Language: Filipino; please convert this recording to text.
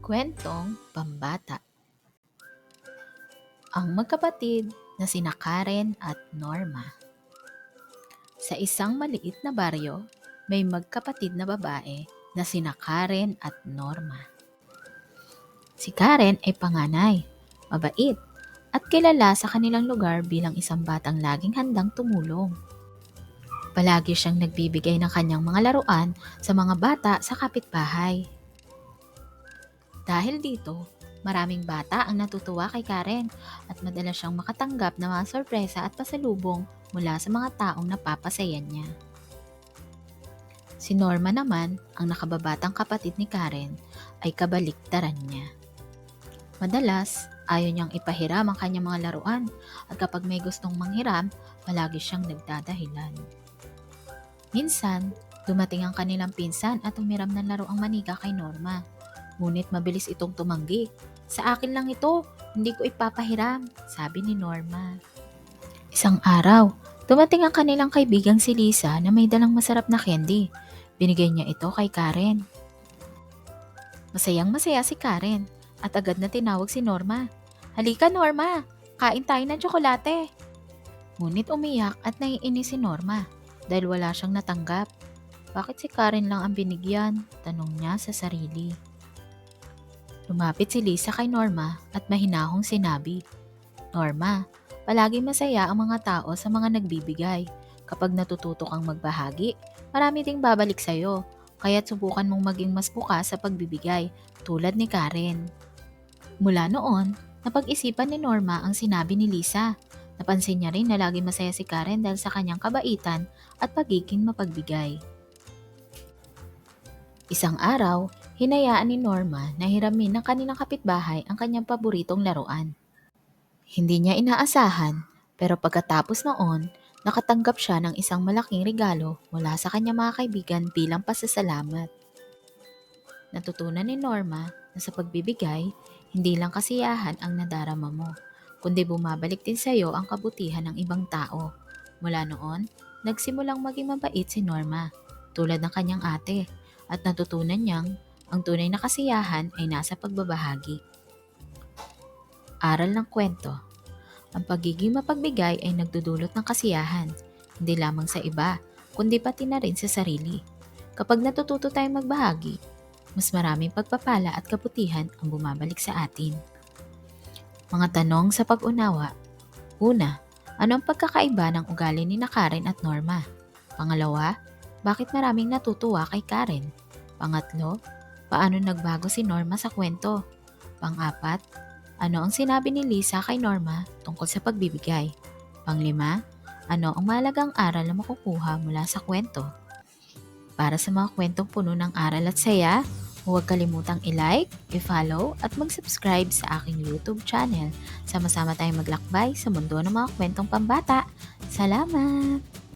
Kwentong Pambata Ang magkapatid na sina Karen at Norma Sa isang maliit na baryo, may magkapatid na babae na sina Karen at Norma. Si Karen ay panganay, mabait, at kilala sa kanilang lugar bilang isang batang laging handang tumulong. Palagi siyang nagbibigay ng kanyang mga laruan sa mga bata sa kapitbahay. Dahil dito, maraming bata ang natutuwa kay Karen at madalas siyang makatanggap ng mga sorpresa at pasalubong mula sa mga taong napapasayan niya. Si Norma naman, ang nakababatang kapatid ni Karen, ay kabaliktaran niya. Madalas, ayaw niyang ipahiram ang kanyang mga laruan at kapag may gustong manghiram, palagi siyang nagdadahilan. Minsan, dumating ang kanilang pinsan at umiram ng laruang manika kay Norma. Ngunit mabilis itong tumanggi. Sa akin lang ito, hindi ko ipapahiram, sabi ni Norma. Isang araw, dumating ang kanilang kaibigang si Lisa na may dalang masarap na candy. Binigay niya ito kay Karen. Masayang masaya si Karen at agad na tinawag si Norma. Halika Norma, kain tayo ng tsokolate. Ngunit umiyak at naiinis si Norma dahil wala siyang natanggap. Bakit si Karen lang ang binigyan? Tanong niya sa sarili. Lumapit si Lisa kay Norma at mahinahong sinabi, Norma, palagi masaya ang mga tao sa mga nagbibigay. Kapag natututo kang magbahagi, marami ding babalik sa'yo. Kaya't subukan mong maging mas bukas sa pagbibigay, tulad ni Karen. Mula noon, napag-isipan ni Norma ang sinabi ni Lisa. Napansin niya rin na lagi masaya si Karen dahil sa kanyang kabaitan at pagiging mapagbigay. Isang araw, hinayaan ni Norma na hiramin ng kanilang kapitbahay ang kanyang paboritong laruan. Hindi niya inaasahan, pero pagkatapos noon, nakatanggap siya ng isang malaking regalo mula sa kanyang mga kaibigan bilang pasasalamat. Natutunan ni Norma na sa pagbibigay, hindi lang kasiyahan ang nadarama mo, kundi bumabalik din sa iyo ang kabutihan ng ibang tao. Mula noon, nagsimulang maging mabait si Norma, tulad ng kanyang ate, at natutunan niyang ang tunay na kasiyahan ay nasa pagbabahagi. Aral ng kwento Ang pagiging mapagbigay ay nagdudulot ng kasiyahan, hindi lamang sa iba, kundi pati na rin sa sarili. Kapag natututo tayong magbahagi, mas maraming pagpapala at kabutihan ang bumabalik sa atin. Mga tanong sa pag-unawa. Una, ano ang pagkakaiba ng ugali ni na Karen at Norma? Pangalawa, bakit maraming natutuwa kay Karen? Pangatlo, paano nagbago si Norma sa kwento? Pang-apat, ano ang sinabi ni Lisa kay Norma tungkol sa pagbibigay? Panglima, ano ang malagang aral na makukuha mula sa kwento? Para sa mga kwentong puno ng aral at saya, huwag kalimutang i-like, i-follow at mag-subscribe sa aking YouTube channel. Sama-sama tayong maglakbay sa mundo ng mga kwentong pambata. Salamat!